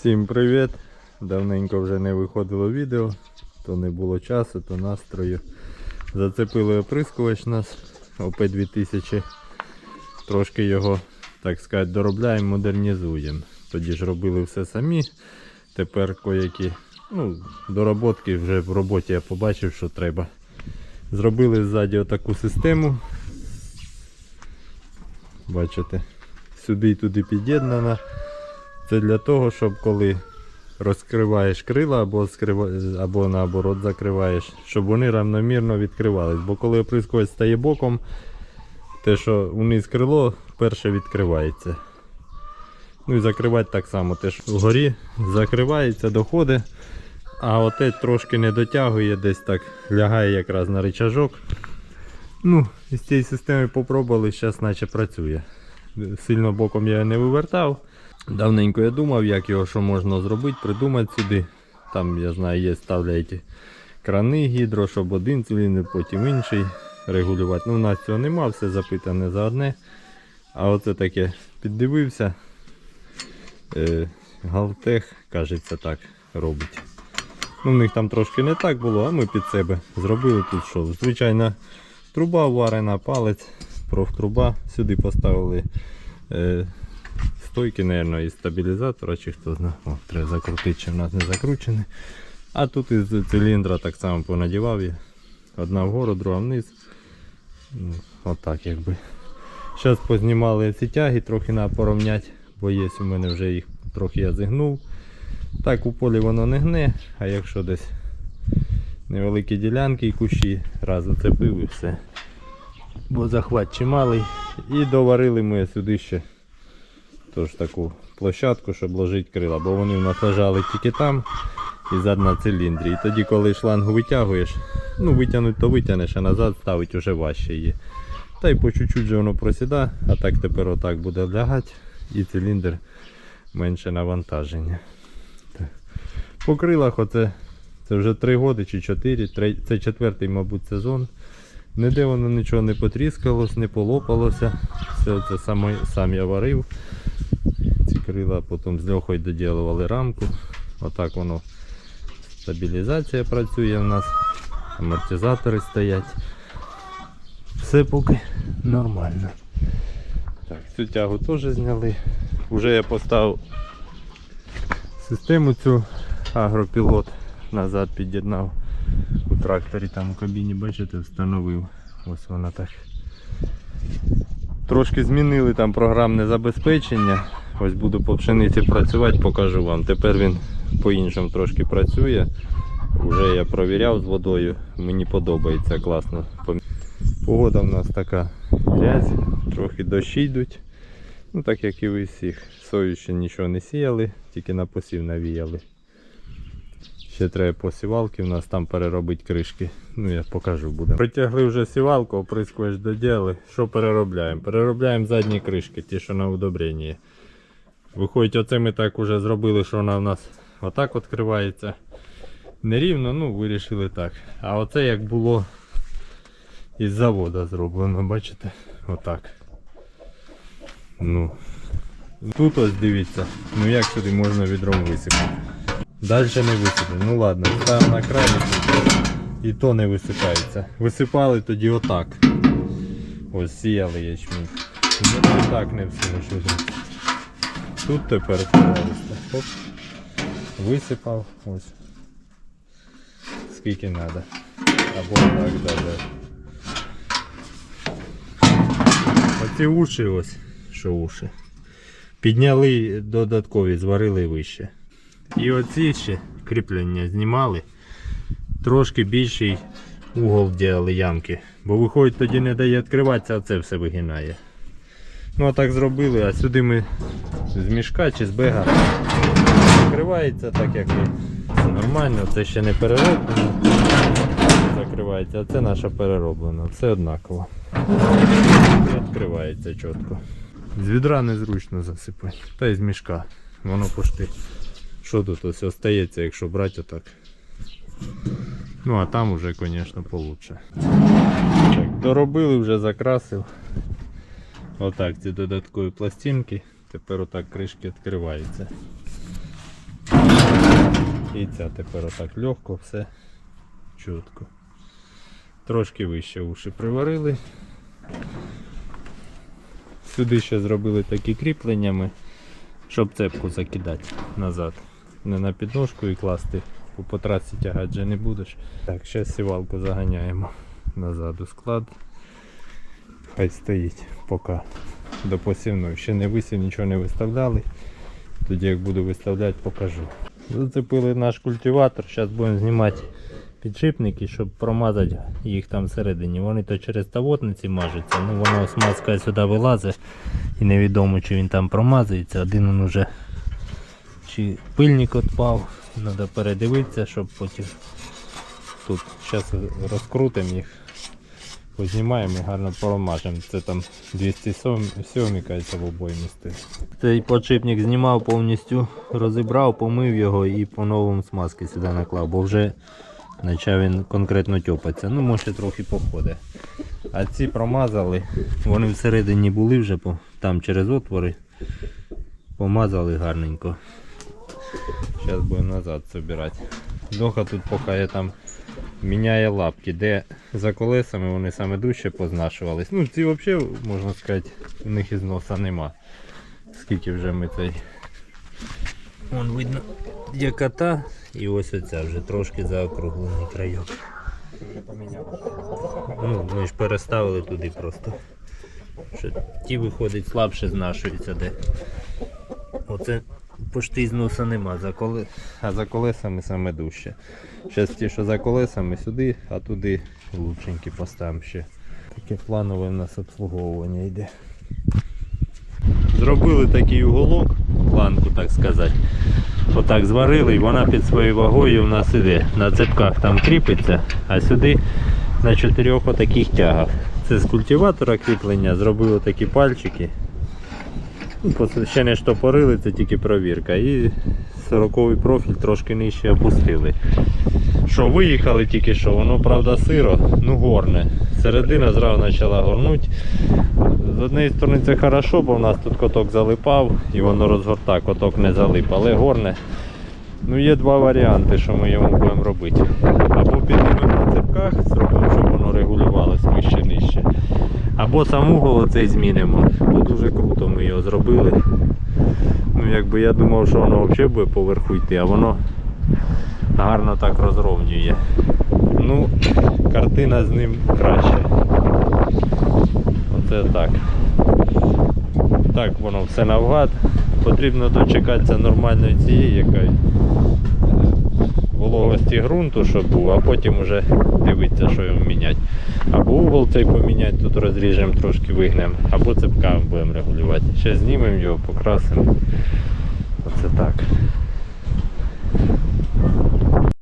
Всім привіт! Давненько вже не виходило відео, то не було часу, то настрою. Зацепили оприскувач нас ОП-2000. Трошки його, так сказати, доробляємо, модернізуємо. Тоді ж робили все самі. Тепер коякі ну, доработки вже в роботі я побачив, що треба. Зробили ззаді отаку систему. Бачите, сюди і туди під'єднана. Це для того, щоб коли розкриваєш крила або, або наоборот закриваєш, щоб вони равномірно відкривались. Бо коли оприскувач стає боком, те, що униз крило, перше відкривається. Ну і закривати так само. Теж вгорі закривається, доходить, а оте трошки не дотягує, десь так лягає якраз на рычажок. Ну, із цієї системи попробували, зараз наче працює. Сильно боком я не вивертав. Давненько я думав, як його що можна зробити, придумати сюди. Там, я знаю, є ставляють крани гідро, щоб один циліндр, потім інший регулювати. Ну, у нас цього нема, все запитане за одне. А оце таке піддивився. Е, Галтех, кажеться, так робить. Ну, в них там трошки не так було, а ми під себе зробили тут що. Звичайна труба варена, палець, профтруба. Сюди поставили е, стойки, мабуть, із стабілізатора, чи хто знає. О, треба закрутити, чи в нас не закручений. А тут із циліндра так само понадівав я. Одна вгору, друга вниз. Ну, Отак якби. Зараз познімали ці тяги, трохи треба порівняти, бо є у мене вже їх трохи я зігнув. Так у полі воно не гне, а якщо десь невеликі ділянки і кущі, раз зацепив і все. Бо захват чималий. І доварили ми сюди ще тож таку площадку, щоб ложити крила, бо вони в нас лежали тільки там і зад на циліндрі. І тоді, коли шлангу витягуєш, ну витягнуть, то витягнеш, а назад ставить уже важче її. Та й по чуть-чуть же воно просіда, а так тепер отак буде лягати і циліндр менше навантаження. По крилах оце це вже 3 роки чи 4, це четвертий, мабуть, сезон. Ніде воно нічого не потріскалось, не полопалося. Все це сам я варив. Крила потім з льохою доділували рамку. Отак воно стабілізація працює в нас. Амортизатори стоять. Все поки нормально. Так, цю тягу теж зняли. Вже я поставив систему цю агропілот назад під'єднав у тракторі, там у кабіні, бачите, встановив. Ось вона так. Трошки змінили там програмне забезпечення. Ось буду по пшениці працювати, покажу вам. Тепер він по-іншому трошки працює. Уже я провіряв з водою, мені подобається класно. Погода в нас така грязь, трохи дощі йдуть. Ну так як і у всіх. Сою ще нічого не сіяли, тільки на посів навіяли. Ще треба по сівалки, у нас там переробити кришки. Ну я покажу буде. Притягли вже сівалку, оприскувач доділи. Що переробляємо? Переробляємо задні кришки, ті, що на удобренні. Виходить, оце ми так уже зробили, що вона у нас отак відкривається. Нерівно, ну вирішили так. А оце як було із завода зроблено, бачите? Отак. Ну. Тут ось дивіться, ну як сюди можна відром висипати. Далі не висипати. Ну ладно, ставимо на край і то не висипається. Висипали тоді отак. Ось сіяли ячмінь. Ну, так не всунеш сюди. Тут тепер пожалуйста. Висипав. Ось. Скільки треба. Або так далі. Оці уші ось, що уші. Підняли додаткові, зварили вище. І оці ще кріплення знімали. Трошки більший угол діяли ямки. Бо виходить тоді не дає відкриватися, а це все вигинає. Ну а так зробили, а сюди ми з мішка чи з бега закривається так як і нормально, це ще не перероблено. Закривається, а це наша перероблена. Все однаково. І відкривається чітко. З відра незручно засипати. Та й з мішка. Воно пошти. Що тут ось остається, якщо брати отак. Ну а там уже, звісно, получше. Так, доробили, вже закрасив. Отак ці додаткові пластинки. Тепер отак кришки відкриваються. І ця тепер отак легко, все чітко. Трошки вище уші приварили. Сюди ще зробили такі кріпленнями, щоб цепку закидати назад. Не на підножку і класти, бо по трасі тягати вже не будеш. Так, зараз сівалку заганяємо назад у склад. Хай стоїть поки до посівної. Ще не висів, нічого не виставляли. Тоді як буду виставляти, покажу. Зацепили наш культиватор, зараз будемо знімати підшипники, щоб промазати їх там всередині. Вони то через тавотниці мажуться, ну воно смазка сюди вилазить і невідомо чи він там промазується. Один він уже чи пильник відпав, треба передивитися, щоб потім тут зараз розкрутимо їх. Познімаємо і гарно промажемо. Це там 207 кажеться в обоє місти. Цей подшипник знімав повністю, розібрав, помив його і по новому смазки сюди наклав, бо вже почав він конкретно тьопатися. Ну, може трохи походить. А ці промазали, вони всередині були вже там через отвори. Помазали гарненько. Зараз будемо назад збирати. Доха тут поки я там міняє лапки, де за колесами вони саме дужче познашувались. Ну, ці взагалі, можна сказати, у них із носа нема. Скільки вже ми цей. Вон видно є кота і ось оця вже трошки заокруглений крайок. Ну, ми ж переставили туди просто. Що ті виходить слабше знашуються де. Оце почти з носа нема, за коле... а за колесами саме дужче. Зараз ті, що за колесами сюди, а туди лученькі поставимо ще. Таке планове в нас обслуговування йде. Зробили такий уголок, планку так сказати. Отак зварили і вона під своєю вагою в нас іде. На цепках там кріпиться, а сюди на чотирьох отаких тягах. Це з культиватора кріплення, зробили такі пальчики. Ще не штопорили, це тільки провірка. І 40-й профіль трошки нижче опустили. Що виїхали тільки що, воно правда сиро, ну горне. Середина зразу почала горнути. З однієї сторони це хорошо, бо в нас тут коток залипав і воно розгорта, коток не залип, але горне. Ну є два варіанти, що ми йому будемо робити. Або піднімемо на цепках, зробимо, щоб воно регулювалося вище нижче. Або сам угол оцей змінимо. Бо дуже круто ми його зробили. Ну якби я думав, що воно взагалі буде поверху йти, а воно гарно так розровнює. Ну, картина з ним краще. Оце так. Так воно все навгад. Потрібно дочекатися нормальної цієї якої вологості ґрунту, щоб був, а потім вже дивитися, що його міняти. Або угол цей поміняти, тут розріжемо, трошки вигнемо, або цепками будемо регулювати. Ще знімемо його, покрасимо. Оце так.